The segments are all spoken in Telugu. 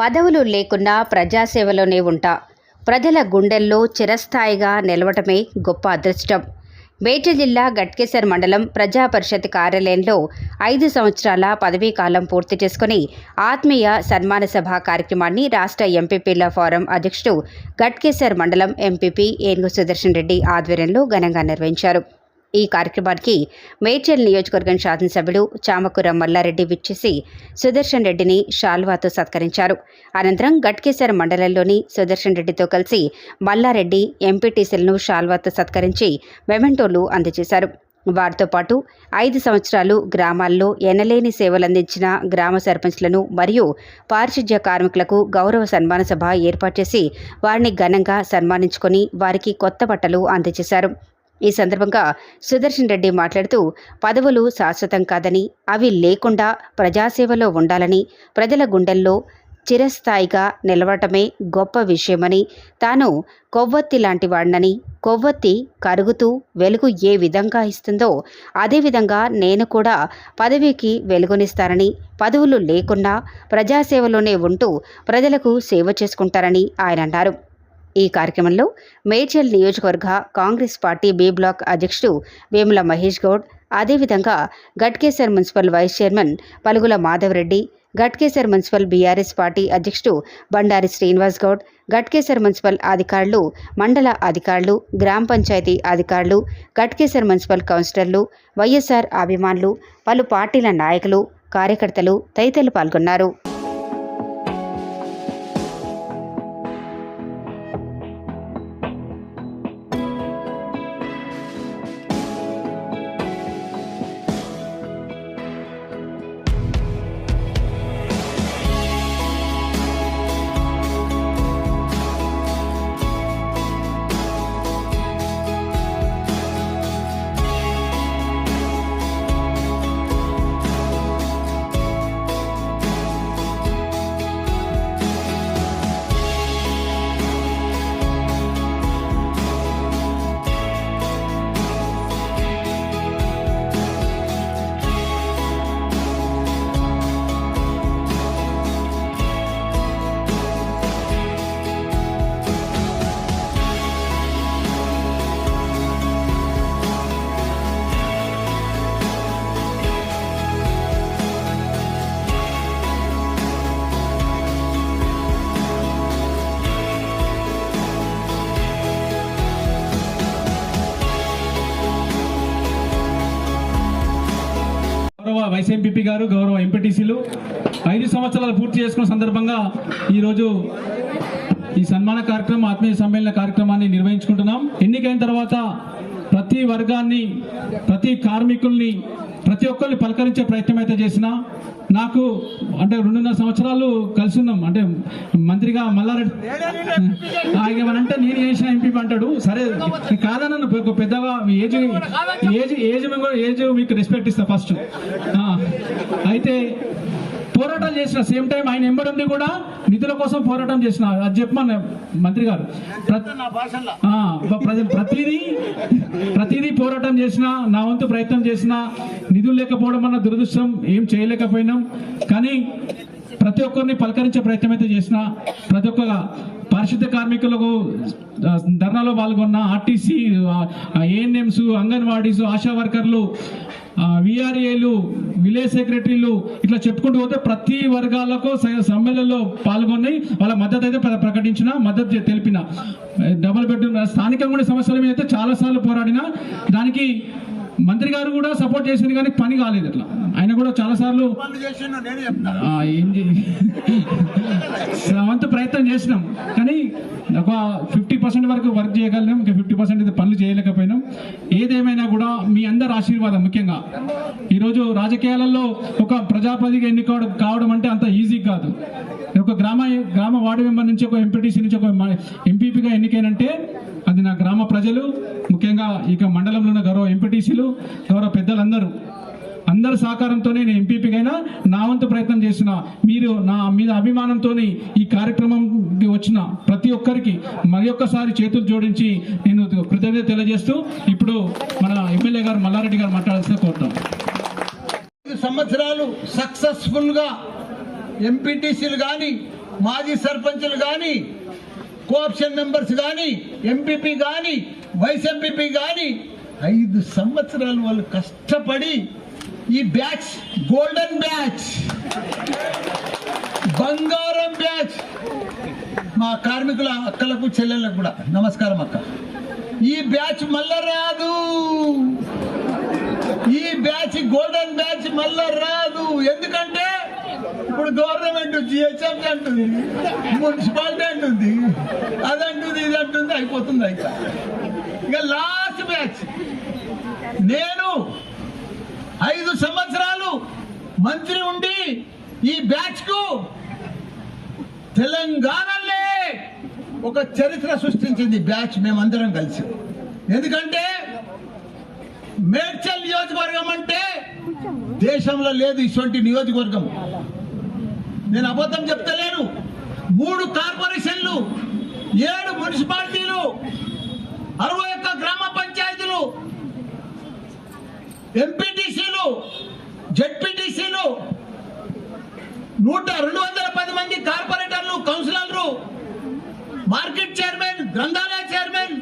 పదవులు లేకున్నా ప్రజాసేవలోనే ఉంటా. ప్రజల గుండెల్లో చిరస్థాయిగా నిలవటమే గొప్ప అదృష్టం. మేడ్చల్ జిల్లా గట్కేసర్ మండలం ప్రజా పరిషత్ కార్యాలయంలో ఐదు సంవత్సరాల పదవీ కాలం పూర్తి చేసుకుని ఆత్మీయ సన్మాన సభ కార్యక్రమాన్ని రాష్ట్ర ఎంపీపీల ఫోరం అధ్యక్షుడు గట్కేసర్ మండలం ఎంపీపీ ఏనుగు సుదర్శన్ రెడ్డి ఆధ్వర్యంలో ఘనంగా నిర్వహించారు. ఈ కార్యక్రమానికి మేడ్చల్ నియోజకవర్గం శాసనసభ్యుడు చామకూర మల్లారెడ్డి విచ్చేసి సుదర్శన్ రెడ్డిని షాల్వాతో సత్కరించారు. అనంతరం గట్కేసర్ మండలంలోని సుదర్శన్ రెడ్డితో కలిసి మల్లారెడ్డి ఎంపీటీసీలను షాల్వాతో సత్కరించి మెమెంటోలు అందజేశారు. వారితో పాటు ఐదు సంవత్సరాలు గ్రామాల్లో ఎనలేని సేవలందించిన గ్రామ సర్పంచ్లను మరియు పారిశుధ్య కార్మికులకు గౌరవ సన్మాన సభ ఏర్పాటు చేసి వారిని ఘనంగా సన్మానించుకొని వారికి కొత్త బట్టలు అందజేశారు. ఈ సందర్భంగా సుదర్శన్ రెడ్డి మాట్లాడుతూ పదవులు శాశ్వతం కాదని అవి లేకుండా ప్రజాసేవలో ఉండాలని ప్రజల గుండెల్లో చిరస్థాయిగా నిలవటమే గొప్ప విషయమని తాను కొవ్వొత్తి లాంటి వాడినని కొవ్వొత్తి కరుగుతూ వెలుగు ఏ విధంగా ఇస్తుందో అదేవిధంగా నేను కూడా పదవికి వెలుగునిస్తానని పదవులు లేకున్నా ప్రజాసేవలోనే ఉంటూ ప్రజలకు సేవ చేసుకుంటారని ఆయన అన్నారు. ఈ కార్యక్రమంలో మేడ్చల్ నియోజకవర్గ కాంగ్రెస్ పార్టీ బి బ్లాక్ అధ్యక్షుడు వేముల మహేష్ గౌడ్ అదేవిధంగా Ghatkesar municipal vice chairman Palugula Madhavareddy Ghatkesar municipal BRS party అధ్యక్షుడు బండారి శ్రీనివాస్ గౌడ్ గట్కేసర్ మున్సిపల్ అధికారులు మండల అధికారులు గ్రామ పంచాయతీ అధికారులు గట్కేసర్ మున్సిపల్ కౌన్సిలర్లు వైఎస్ఆర్ అభిమానులు పలు పార్టీల నాయకులు కార్యకర్తలు తదితరులు పాల్గొన్నారు. వైస్ ఎంపీపీ గారు గౌరవ ఎంపీటీసీలు. ఐదు సంవత్సరాలు పూర్తి చేసుకున్న సందర్భంగా ఈరోజు ఈ సన్మాన కార్యక్రమం ఆత్మీయ సమ్మేళన కార్యక్రమాన్ని నిర్వహించుకుంటున్నాం. ఎన్నికైన తర్వాత ప్రతి వర్గాన్ని ప్రతి కార్మికుల్ని ప్రతి ఒక్కరిని పలకరించే ప్రయత్నం అయితే చేసినా నాకు అంటే రెండున్నర సంవత్సరాలు కలిసి ఉన్నాం. అంటే మంత్రిగా మల్లారెడ్డి ఏమనంటే నేను చేసిన ఎంపీ అంటాడు. సరే కాదన్న ఒక పెద్దగా ఏజ్ ఏజ్ ఏజ్ ఏజ్ మీకు రెస్పెక్ట్ ఇస్తా ఫస్ట్ అయితే పోరాటం చేసిన సేమ్ టైం ఆయన ఎంబడి కూడా నిధుల కోసం పోరాటం చేసిన అది చెప్పమన్న మంత్రి గారు. ప్రతిదీ ప్రతిదీ పోరాటం చేసిన నా వంతు ప్రయత్నం చేసిన నిధులు లేకపోవడం అన్న దురదృష్టం ఏం చేయలేకపోయినాం. కానీ ప్రతి ఒక్కరిని పలకరించే ప్రయత్నం అయితే చేసిన ప్రతి ఒక్క పారిశుద్ధ కార్మికులకు ధర్నాలో పాల్గొన్న ఆర్టీసీ ఏఎన్ఎంస్ అంగన్వాడీస్ ఆశా వర్కర్లు విఆర్ఏలు విలేజ్ సెక్రటరీలు ఇట్లా చెప్పుకుంటూ పోతే ప్రతి వర్గాలకు స- పాల్గొని వాళ్ళ మద్దతు అయితే ప్ర- ప్రకటించిన మద్దతు తెలిపిన. డబుల్ బెడ్రూమ్ స్థానికంగా ఉండే సమస్యల మీద అయితే చాలా సార్లు పోరాడిన. దానికి మంత్రి గారు కూడా సపోర్ట్ చేసింది కానీ పని కాలేదు ఇట్లా ఆయన కూడా చాలా సార్లు వంతు ప్రయత్నం చేసినాం. కానీ ఒక ఫిఫ్టీ పర్సెంట్ వరకు వర్క్ చేయగలిగాం. ఇంకా ఫిఫ్టీ పర్సెంట్ అయితే పనులు చేయలేకపోయినాం. ఏదేమైనా కూడా మీ అందరి ఆశీర్వాదం ముఖ్యంగా. ఈరోజు రాజకీయాలలో ఒక ప్రజాపతిగా ఎన్నిక కావడం అంటే అంత ఈజీ కాదు. ఒక గ్రామ గ్రామ వార్డు మెంబర్ నుంచి ఒక ఎంపీటీసీ నుంచి ఒక ఎంపీపీగా ఎన్నికైనంటే అది నా గ్రామ ప్రజలు ముఖ్యంగా ఇక మండలంలో ఉన్న గౌరవ ఎంపీటీసీలు గౌరవ పెద్దలందరూ. అందరి సహకారంతోనే నేను ఎంపీపీకైనా నా వంతు ప్రయత్నం చేసిన మీరు నా మీద అభిమానంతో ఈ కార్యక్రమం వచ్చిన ప్రతి ఒక్కరికి మరి ఒక్కసారి చేతులు జోడించి నేను కృతజ్ఞత తెలియజేస్తూ ఇప్పుడు మన ఎమ్మెల్యే గారు మల్లారెడ్డి గారు మాట్లాడాల్సిన కోరుతాం. ఐదు సంవత్సరాలు సక్సెస్ఫుల్గా ఎంపీటీసీలు కానీ మాజీ సర్పంచ్లు కానీ కోఆప్షన్ మెంబర్స్ కానీ ఎంపీపీ కానీ వైస్ ఎంపీపీ కానీ ఐదు సంవత్సరాలు వాళ్ళు కష్టపడి ఈ బ్యాచ్ గోల్డెన్ బ్యాచ్ బంగారం బ్యాచ్ మా కార్మికుల అక్కలకు చెల్లెళ్ళకు కూడా. నమస్కారం అక్క. ఈ బ్యాచ్ మళ్ళా రాదు. ఈ బ్యాచ్ గోల్డెన్ బ్యాచ్ మళ్ళా రాదు. ఎందుకంటే ఇప్పుడు గవర్నమెంట్ జిహెచ్ఎం అంటుంది మున్సిపాలిటీ అంటుంది అది అంటుంది ఇది అంటుంది అయిపోతుంది అయితే ఇక లాస్ట్ బ్యాచ్. నేను ఐదు సంవత్సరాలు మంత్రి ఉండి ఈ బ్యాచ్కు తెలంగాణలే ఒక చరిత్ర సృష్టించింది బ్యాచ్ మేమందరం కలిసి. ఎందుకంటే మేడ్చల్ నియోజకవర్గం అంటే దేశంలో లేదు ఇటువంటి నియోజకవర్గం. నేను అబద్ధం చెప్తలేను. మూడు కార్పొరేషన్లు ఏడు మున్సిపాలిటీలు అరవై ఒక్క గ్రామ పంచాయతీలు ఎంపీటీసీ జడ్పీటీసీలు నూట రెండు వందల పది మంది కార్పొరేటర్లు కౌన్సిలర్లు మార్కెట్ చైర్మన్ గ్రంథాలయ చైర్మన్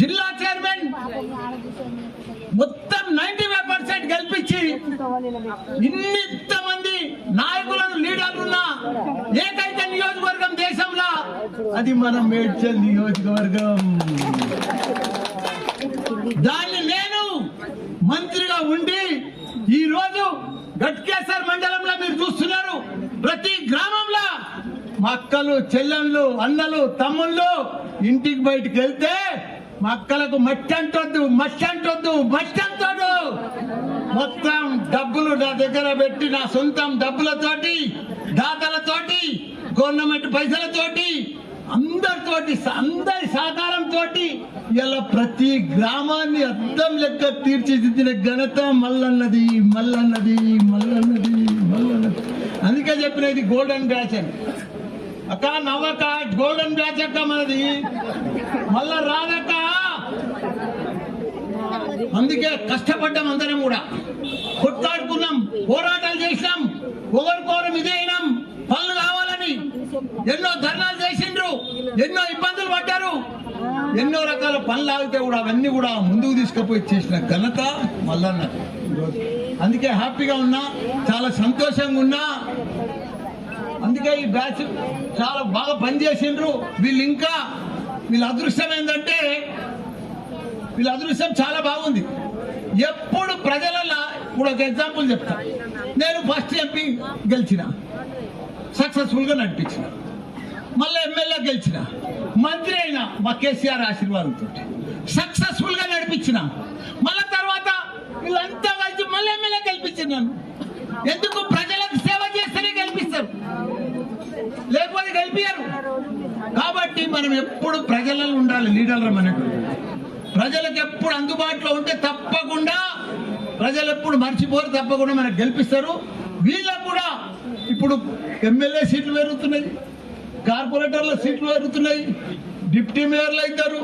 జిల్లా చైర్మన్ మొత్తం నైన్టీ ఫైవ్ పర్సెంట్ గెలిపించి ఇన్నింత మంది నాయకులను లీడర్లున్న ఏకైక నియోజకవర్గం దేశంలో అది మన మేడ్చల్ నియోజకవర్గం. దాన్ని నేను మంత్రిగా ఉండి ఈ రోజు గట్కేశ్వర్ మండలంలో మీరు చూస్తున్నారు. ప్రతి గ్రామంలో మా అక్కలు చెల్లెళ్ళు అన్నలు తమ్ముళ్ళు ఇంటికి బయటికి వెళ్తే మా అక్కలకు మట్టి అంటొద్దు మట్టి అంటొద్దు మట్టి అంటాడు మొత్తం డబ్బులు నా దగ్గర పెట్టి నా సొంతం డబ్బులతోటి దాతలతోటి గవర్నమెంట్ పైసలతోటి అందరితోటి అందరి సహకారంతో ఇలా ప్రతి గ్రామాన్ని అద్దం లెక్క తీర్చిదిద్దిన ఘనత మల్లన్నది మల్లన్నది మల్లన్నది మల్లన్నది. అందుకే చెప్పిన ఇది గోల్డెన్ బ్యాచ్ అని అక్క నవ్వక గోల్డెన్ బ్యాచ్ అక్క మనది. మళ్ళా రాదక్క. అందుకే కష్టపడ్డాం అందరం కూడా. కొట్లాడుకున్నాం పోరాటాలు చేసినాం ఒకరికోరం ఇదే అయినాం. పనులు కావాలని ఎన్నో ధర్నాలు ఎన్నో ఇబ్బందులు పడ్డారు. ఎన్నో రకాల పనులు ఆగితే కూడా అవన్నీ కూడా ముందుకు తీసుకుపోయి చేసిన ఘనత మల్లన్న. ఈరోజు అందుకే హ్యాపీగా ఉన్నా చాలా సంతోషంగా ఉన్నా. అందుకే ఈ బ్యాచ్ చాలా బాగా పనిచేసిండ్రు. వీళ్ళు ఇంకా వీళ్ళ అదృష్టం ఏంటంటే వీళ్ళ అదృష్టం చాలా బాగుంది. ఎప్పుడు ప్రజలలో ఇప్పుడు ఒక ఎగ్జాంపుల్ చెప్తా. నేను ఫస్ట్ ఎంపీ గెలిచిన సక్సెస్ఫుల్గా నడిపించిన. మళ్ళీ ఎమ్మెల్యే గెలిచిన. మంత్రి అయినా మా కేసీఆర్ ఆశీర్వాదంతో. సక్సెస్ఫుల్గా నడిపించిన. మళ్ళీ తర్వాత వీళ్ళంతా కలిసి మళ్ళీ ఎమ్మెల్యే గెలిపించినాను ఎందుకు? ప్రజలకు సేవ చేస్తేనే గెలిపిస్తారు. లేకపోతే గెలిపారు కాబట్టి మనం ఎప్పుడు ప్రజలలో ఉండాలి లీడర్లు మనకు ప్రజలకు ఎప్పుడు అందుబాటులో ఉంటే తప్పకుండా ప్రజలు ఎప్పుడు మర్చిపోరు తప్పకుండా మనకు గెలిపిస్తారు. వీళ్ళకు కూడా ఇప్పుడు ఎమ్మెల్యే సీట్లు పెరుగుతున్నాయి కార్పొరేటర్ల సీట్లు పెరుగుతున్నాయి డిప్యూటీ మేయర్లు అవుతారు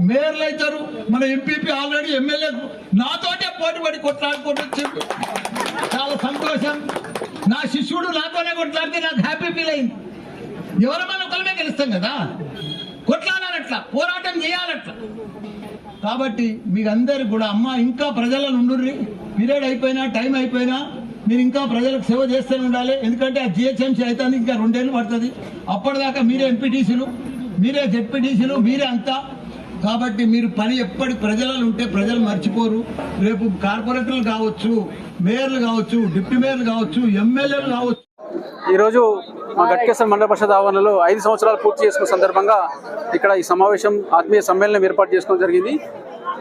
మేయర్లు అవుతారు. మన ఎంపీపీ ఆల్రెడీ ఎమ్మెల్యే నాతోటే పోటీ పడి కొట్లాడుకుంటూ చాలా సంతోషం. నా శిష్యుడు నాతోనే కొట్లాడితే నాకు హ్యాపీ ఫీల్ అయింది. ఎవరు మన ఒకరిమే గెలుస్తాం కదా. కొట్లాడాలట్లా పోరాటం చేయాలట్లా. కాబట్టి మీకు అందరు కూడా అమ్మ ఇంకా ప్రజలను ఉండుర్రి. పీరియడ్ అయిపోయినా టైం అయిపోయినా మీరు ఇంకా ప్రజలకు సేవ చేస్తూనే ఉండాలి. ఎందుకంటే ఆ జిహెచ్ఎంసీ అయితే ఇంకా రెండేళ్ళు పడుతుంది. అప్పటిదాకా మీరే ఎంపీటీసీలు మీరే జెడ్పీటీసీలు మీరే అంతా. కాబట్టి మీరు పని ఎప్పటి ప్రజలలో ఉంటే ప్రజలు మర్చిపోరు. రేపు కార్పొరేటర్లు కావచ్చు మేయర్లు కావచ్చు డిప్యూటీ మేయర్లు కావచ్చు ఎమ్మెల్యేలు కావచ్చు. ఈరోజు మా గట్కేశ్వర మండల పరిషత్ ఆవరణలో ఐదు సంవత్సరాలు పూర్తి చేసుకున్న సందర్భంగా ఇక్కడ ఈ సమావేశం ఆత్మీయ సమ్మేళనం ఏర్పాటు చేసుకోవడం జరిగింది.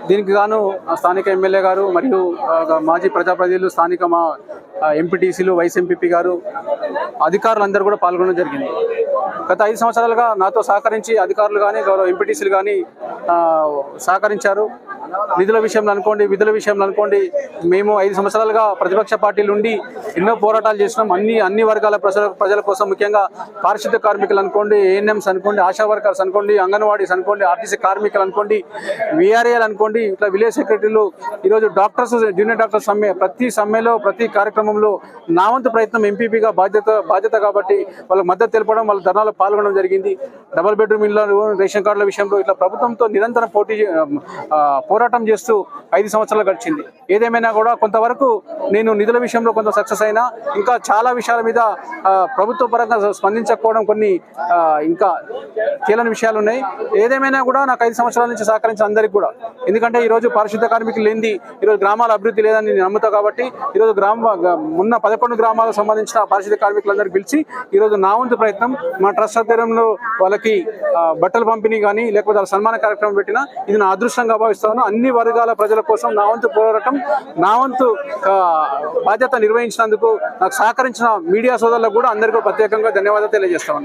దీనికి గాను స్థానిక ఎమ్మెల్యే గారు మరియు మాజీ ప్రజాప్రతినిధులు స్థానిక మా ఎంపీటీసీలు వైస్ ఎంపీపీ గారు అధికారులందరూ కూడా పాల్గొనడం జరిగింది. గత ఐదు సంవత్సరాలుగా నాతో సహకరించి అధికారులు కానీ గౌరవ ఎంపీటీసీలు కానీ సహకరించారు. నిధుల విషయంలో అనుకోండి విధుల విషయంలో అనుకోండి మేము ఐదు సంవత్సరాలుగా ప్రతిపక్ష పార్టీలు ఉండి ఎన్నో పోరాటాలు చేసినాం. అన్ని అన్ని వర్గాల ప్రజల ప్రజల కోసం ముఖ్యంగా పారిశుద్ధ కార్మికులు అనుకోండి ఏఎన్ఎంస్ అనుకోండి ఆశా వర్కర్స్ అనుకోండి అంగన్వాడీస్ అనుకోండి ఆర్టీసీ కార్మికులు అనుకోండి విఆర్ఏలు అనుకోండి ఇట్లా విలేజ్ సెక్రటరీలు ఈరోజు డాక్టర్స్ జూనియర్ డాక్టర్స్ సమ్మె ప్రతి సమ్మెలో ప్రతి కార్యక్రమంలో నా వంతు ప్రయత్నం ఎంపీపీగా బాధ్యత బాధ్యత కాబట్టి వాళ్ళకి మద్దతు తెలపడం వాళ్ళ ధర్నాలో పాల్గొనడం జరిగింది. డబుల్ బెడ్రూమ్ ఇళ్ళ రేషన్ కార్డుల విషయంలో ఇట్లా ప్రభుత్వంతో నిరంతరం పోటీ పోరాటం చేస్తూ ఐదు సంవత్సరాలు గడిచింది. ఏదేమైనా కూడా కొంతవరకు నేను నిధుల విషయంలో కొంత సక్సెస్ అయినా ఇంకా చాలా విషయాల మీద ప్రభుత్వ పరంగా స్పందించకపోవడం కొన్ని ఇంకా కీలన విషయాలు ఉన్నాయి. ఏదేమైనా కూడా నాకు ఐదు సంవత్సరాల నుంచి సహకరించిన అందరికీ కూడా. ఎందుకంటే ఈరోజు పారిశుద్ధ కార్మికులు లేనిది ఈరోజు గ్రామాల అభివృద్ధి లేదని నేను నమ్ముతా కాబట్టి ఈరోజు గ్రామ ఉన్న పదకొండు గ్రామాలకు సంబంధించిన పారిశుద్ధ కార్మికులందరూ పిలిచి ఈరోజు నా వంతు ప్రయత్నం మా ట్రస్ట్ ఆధ్వర్యంలో వాళ్ళకి బట్టలు పంపిణీ కానీ లేకపోతే సన్మాన కార్యక్రమం పెట్టినా ఇది నా అదృష్టంగా భావిస్తాను. అన్ని వర్గాల ప్రజల కోసం నా వంతు పోరాటం నా వంతు బాధ్యత నిర్వహించినందుకు నాకు సహకరించిన మీడియా సోదరులకు కూడా అందరికీ ప్రత్యేకంగా ధన్యవాదాలు తెలియజేస్తాను